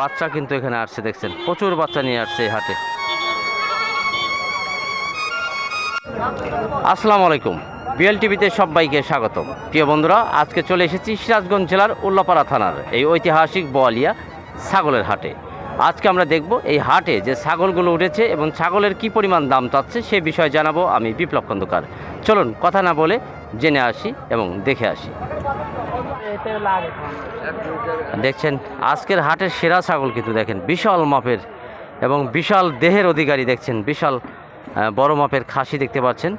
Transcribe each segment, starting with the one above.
বাচ্চা কিন্তু এখানে আসছে, দেখছেন? প্রচুর বাচ্চা নিয়ে আসছে এই হাটে। আসসালামু আলাইকুম। বিএল টিভিতে সবাইকে স্বাগতম। প্রিয় বন্ধুরা, আজকে চলে এসেছি সিরাজগঞ্জ জেলার উল্লাপাড়া থানার, এই ঐতিহাসিক বোয়ালিয়া ছাগলের হাটে। আজকে আমরা দেখব এই হাটে যে ছাগলগুলো উঠেছে এবং ছাগলের কি পরিমাণ দাম চাচ্ছে, সে বিষয়ে জানাব আমি বিপ্লব খন্দকার। চলুন, কথা না বলে জেনে আসি এবং দেখে আসি। দেখছেন আজকের হাটের সেরা ছাগল কিন্তু দেখেন বিশাল মাপের এবং বিশাল দেহের অধিকারী দেখছেন বিশাল বড় মাপের খাসি দেখতে পাচ্ছেন।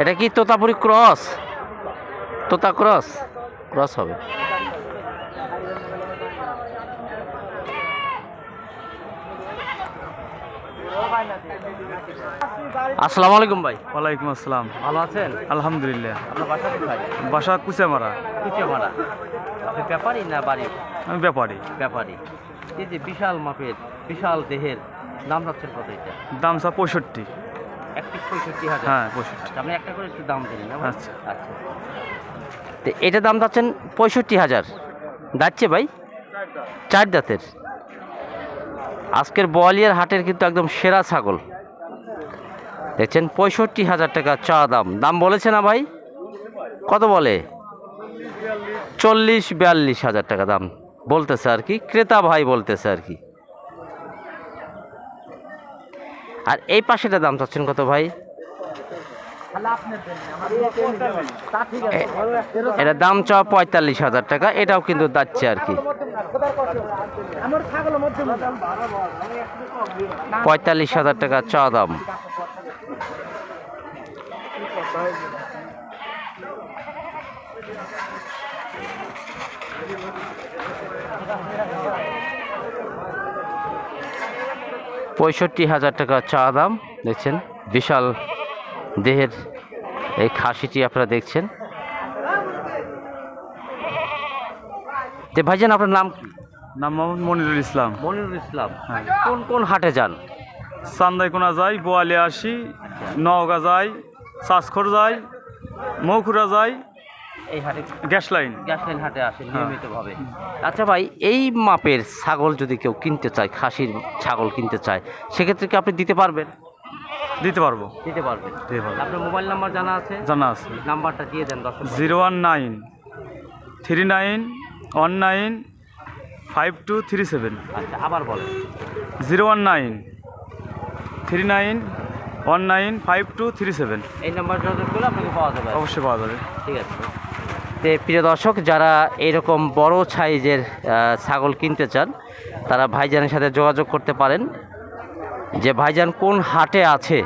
এটা কি Totapuri cross? Tota cross? Cross হবে। আসসালামু আলাইকুম ভাই। ওয়ালাইকুম আসসালাম। ভালো আছেন? আলহামদুলিল্লাহ। আপনার বাসা কোথায়? বাসা কুচামারা। কুচে মারা আপনি ব্যাপারী না বাড়ি? আমি ব্যাপারী। ব্যাপারী। এই যে বিশাল মাপের বিশাল দেহের দাম রাখছেন কত এটা? দাম চা পঁয়ষট্টি। এক পিস পঁয়ষট্টি হাজার। হ্যাঁ পঁয়ষট্টি। আপনি একটা করে একটু দাম দিলেন আচ্ছা। আচ্ছা। তো এটা দাম চাচ্ছেন পঁয়ষট্টি হাজার। যাচ্ছে ভাই? চার দাঁতের। আজকের বোয়ালিয়ার হাটের কিন্তু একদম সেরা ছাগল। দেখছেন, পঁয়ষট্টি হাজার টাকা চা দাম। দাম বলেছে না ভাই? কত বলে? চল্লিশ বিয়াল্লিশ হাজার টাকা দাম। বলতেছে আর কি, ক্রেতা ভাই বলতেছে আর কি। আর এই পাশেটা দাম চাচ্ছেন কত ভাই? এটা দাম চাওয়া পঁয়তাল্লিশ হাজার টাকা এটাও কিন্তু যাচ্ছে আর কি। পঁয়তাল্লিশ হাজার টাকা চা দাম। পঁয়ষট্টি হাজার টাকা চা দাম দেখছেন? বিশাল দেহের এই খাসিটি আপনারা দেখছেন। ভাইজান আপনার নাম? নাম মোহাম্মদ মনিরুল ইসলাম। মনিরুল ইসলাম। হ্যাঁ। কোন কোন হাটে যান? সান্দাইকোনা যাই বোয়ালে আসি নওগাঁ যাই চাষখর যাই মৌখুরা যাই এই হাটে গ্যাস লাইন। গ্যাস লাইন হাটে আসেন হ্যাঁ। নিয়মিতভাবে। আচ্ছা ভাই এই মাপের ছাগল যদি কেউ কিনতে চায় খাসির ছাগল কিনতে চায় সেক্ষেত্রে কি আপনি দিতে পারবেন? দিতে পারব। দিতে পারবেন দিতে পারব। আপনার মোবাইল নাম্বার জানা আছে? জানা আছে। নাম্বারটা দিয়ে দেন দর্শক। Zero one nine three nine one nine five two three seven. আচ্ছা আবার বলেন। Zero one nine three nine one nine five two three seven. এই নাম্বার যোগাযোগ করলে আপনাকে পাওয়া যাবে। অবশ্যই পাওয়া যাবে। ঠিক আছে। তে প্রিয় দর্শক যারা এরকম বড় সাইজের ছাগল কিনতে চান তারা ভাইজানের সাথে যোগাযোগ করতে পারেন। যে ভাইজান কোন হাটে আছে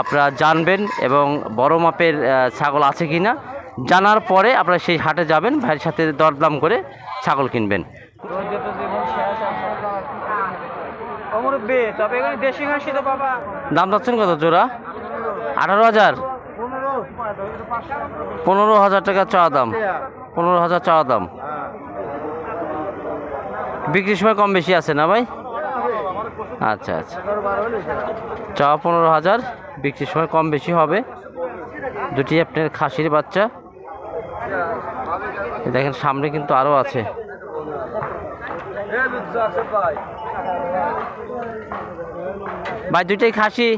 আপনারা জানবেন এবং বড় মাপের ছাগল আছে কি না জানার পরে আপনারা সেই হাটে যাবেন ভাইয়ের সাথে দরদাম করে ছাগল কিনবেন। দাম যাচ্ছেন কত জোড়া? আঠারো হাজার। পনেরো হাজার টাকা চাওয়া দাম। পনেরো হাজার চাওয়া দাম। বিক্রির সময় কম বেশি আছে না ভাই? আচ্ছা আচ্ছা। চাওয়া পনেরো হাজার, বিক্রির সময় কম বেশি হবে। দুটি আপনার খাসির বাচ্চা। দেখেন, সামনে কিন্তু আরও আছে। ভাই, দুইটাই খাসি?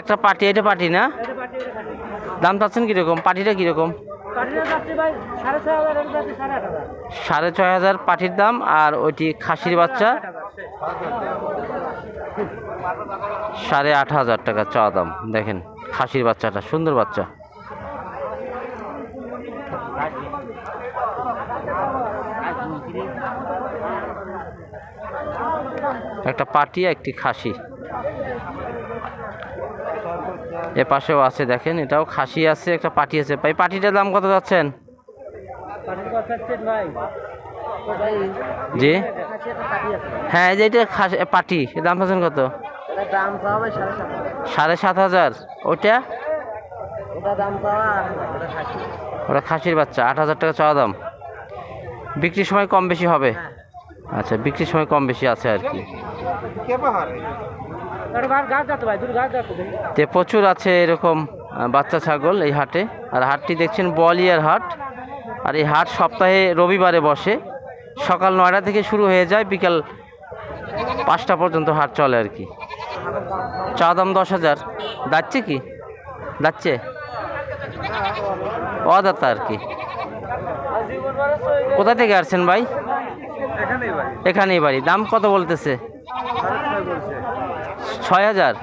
একটা পাটি, এটা পাটি না? দাম পাচ্ছেন কীরকম? পাটিটা কীরকম? সাড়ে ছয় হাজার, পাটির দাম আর ওইটি খাসির বাচ্চা। সাড়ে আট হাজার টাকা চা দাম। দেখেন, খাসির বাচ্চাটা, সুন্দর বাচ্চা। একটা পাটি, একটি খাসি। এ পাশেও আছে, দেখেন, এটাও খাসি আছে, একটা পাটি আছে। পাটিটার দাম কত যাচ্ছেন? জি? হ্যাঁ এই যে এটা পাটি। দাম পাচ্ছেন কত? সাড়ে সাত হাজার। ওটা ওটা খাসির বাচ্চা, আট হাজার টাকা চাওয়া দাম। বিক্রির সময় কম বেশি হবে। আচ্ছা বিক্রির সময় কম বেশি আছে আর কি। তে প্রচুর আছে এরকম বাচ্চা ছাগল এই হাটে। আর হাটটি দেখছেন বলিয়ার হাট। আর এই হাট সপ্তাহে রবিবারে বসে। সকাল নয়টা থেকে শুরু হয়ে যায়, বিকাল পাঁচটা পর্যন্ত হাট চলে আর কি। চা দাম দশ হাজার। যাচ্ছে কি? যাচ্ছে? অদাতা আর কি। কোথা থেকে আসছেন ভাই? এখানেই বাড়ি। দাম কত বলতেছে? ছয় হাজার।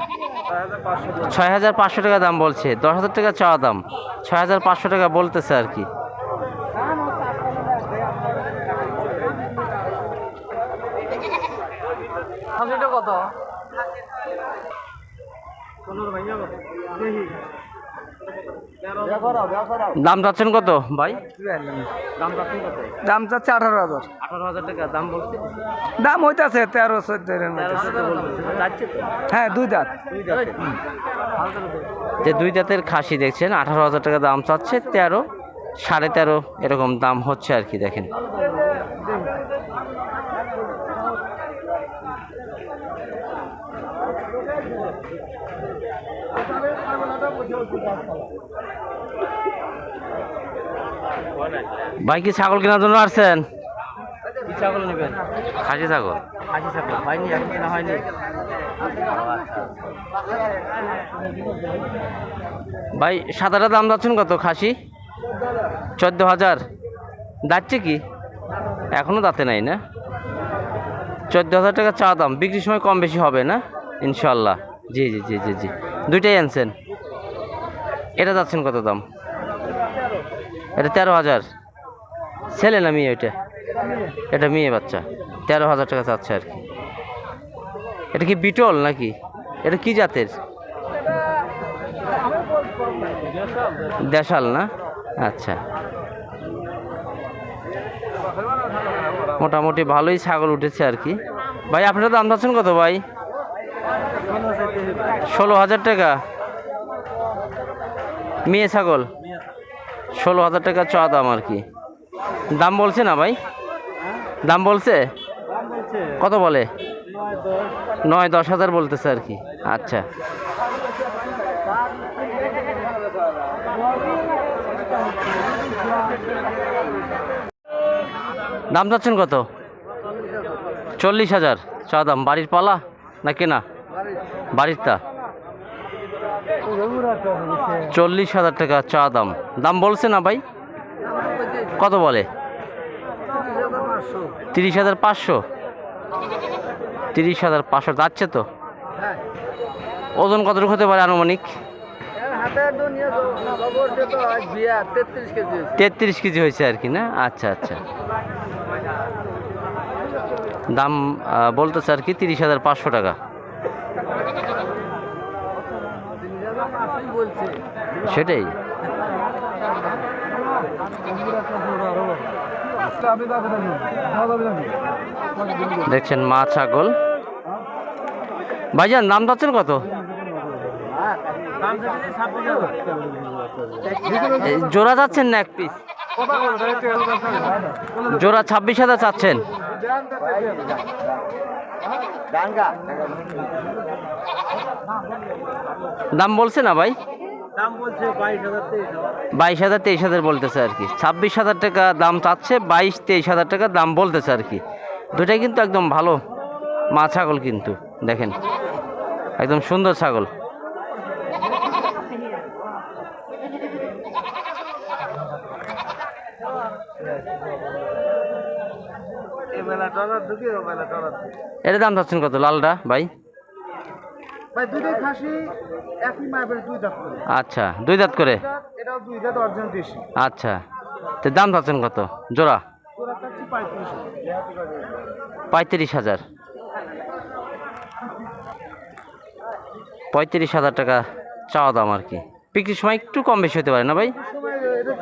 ছয় হাজার পাঁচশো টাকা দাম বলছে। দশ হাজার টাকা চাওয়া দাম। ছয় হাজার পাঁচশো টাকা বলতেছে আর কি। কত? দাম চাচ্ছেন কত ভাই? দাম চাচ্ছে আঠারো হাজার। আঠারো হাজার টাকা দাম বলছে? দাম হইতাছে তেরো চোদ্দ হ্যাঁ দুই দাঁত। যে দুই দাঁতের খাসি দেখছেন আঠারো হাজার টাকা দাম চাচ্ছে তেরো সাড়ে তেরো এরকম দাম হচ্ছে আর কি দেখেন। ভাই কি ছাগল কেনার জন্য আসছেন? ছাগল নেবেন? খাসি ছাগল। খাসি ছাগল। হয়নি এখন কেনা হয়নি। ভাই সাদাটা দাম যাচ্ছেন কত খাসি? চোদ্দ হাজার। যাচ্ছে কি? এখনও দাঁতে নাই না? চোদ্দ হাজার টাকা চা দাম। বিক্রির সময় কম বেশি হবে না? ইনশাল্লাহ জি জি জি জি জি। দুইটাই আনছেন? এটা যাচ্ছেন কত দাম? এটা তেরো হাজার। ছেলে না মেয়ে ওইটা এটা মেয়ে বাচ্চা। তেরো হাজার টাকা চাচ্ছে আর কি। এটা কি বিটল নাকি? এটা কি জাতের? দেশাল না? আচ্ছা। মোটামুটি ভালোই ছাগল উঠেছে আর কি। ভাই, আপনারা দাম চাচ্ছেন কত ভাই? ষোলো হাজার টাকা। মেয়ে ছাগল? ষোলো হাজার টাকা চা দাম আর কি। দাম বলছে না ভাই? দাম বলছে? কত বলে? নয় দশ হাজার বলতেছে আর কি। আচ্ছা। দাম চাচ্ছেন কত? চল্লিশ হাজার। চা দাম। বাড়ির পালা না কেনা? বাড়ির তা চল্লিশ হাজার টাকা চা দাম। দাম বলছে না ভাই? কত বলে? তিরিশ হাজার পাঁচশো। তিরিশ হাজার পাঁচশো যাচ্ছে তো? ওজন কতটুকু হতে পারে আনুমানিক? তেত্রিশ কেজি হয়েছে আর কি, না? আচ্ছা আচ্ছা। দাম বলতেছে আর কি তিরিশ হাজার পাঁচশো টাকা। সেটাই। দেখছেন মা ছাগল। ভাইজান দাম পাচ্ছেন কত? জোড়া যাচ্ছেন না এক পিস জোড়া ছাব্বিশ হাজার চাচ্ছেন। দাম বলছে না ভাই? দাম বলছে বাইশ হাজার তেইশ বাইশ হাজার তেইশ হাজার বলতেছে আর কি। ছাব্বিশ হাজার টাকা দাম চাচ্ছে বাইশ তেইশ হাজার টাকা দাম বলতেছে আর কি। দুটাই কিন্তু একদম ভালো। মা ছাগল কিন্তু দেখেন। একদম সুন্দর ছাগল। এর দাম চাচ্ছেন কত লালটা ভাই? আচ্ছা দুই দাঁত করে? আচ্ছা তো দাম চাচ্ছেন কত? জোড়া? পঁয়ত্রিশ হাজার। পঁয়ত্রিশ হাজার। টাকা চাওয়া দাম আর কি। বিক্রির সময় একটু কম বেশি হতে পারে না ভাই? এটা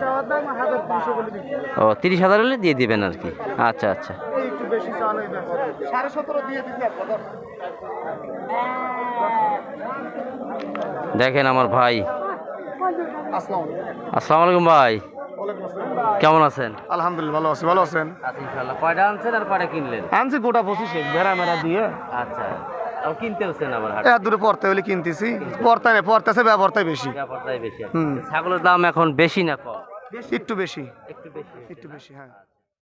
ও তিরিশ হাজার হলে দিয়ে দিবেন আর কি। আচ্ছা আচ্ছা। বেশি চাওয়ানো সাড়ে সতেরো দিয়ে দিচ্ছি দেখেন আমার ভাই। আসসালাম আসসালামু আলাইকুম ভাই। কেমন আছেন? আলহামদুলিল্লাহ ভালো আছি। ভালো আছেন? কয়টা আনছেন আর কয়টা কিনলেন? আনছি গোটা পঁচিশে ভেড়া মেরা দিয়ে। আচ্ছা। ছাগলের দাম এখন বেশি না কম? একটু বেশি। একটু বেশি। একটু বেশি হ্যাঁ।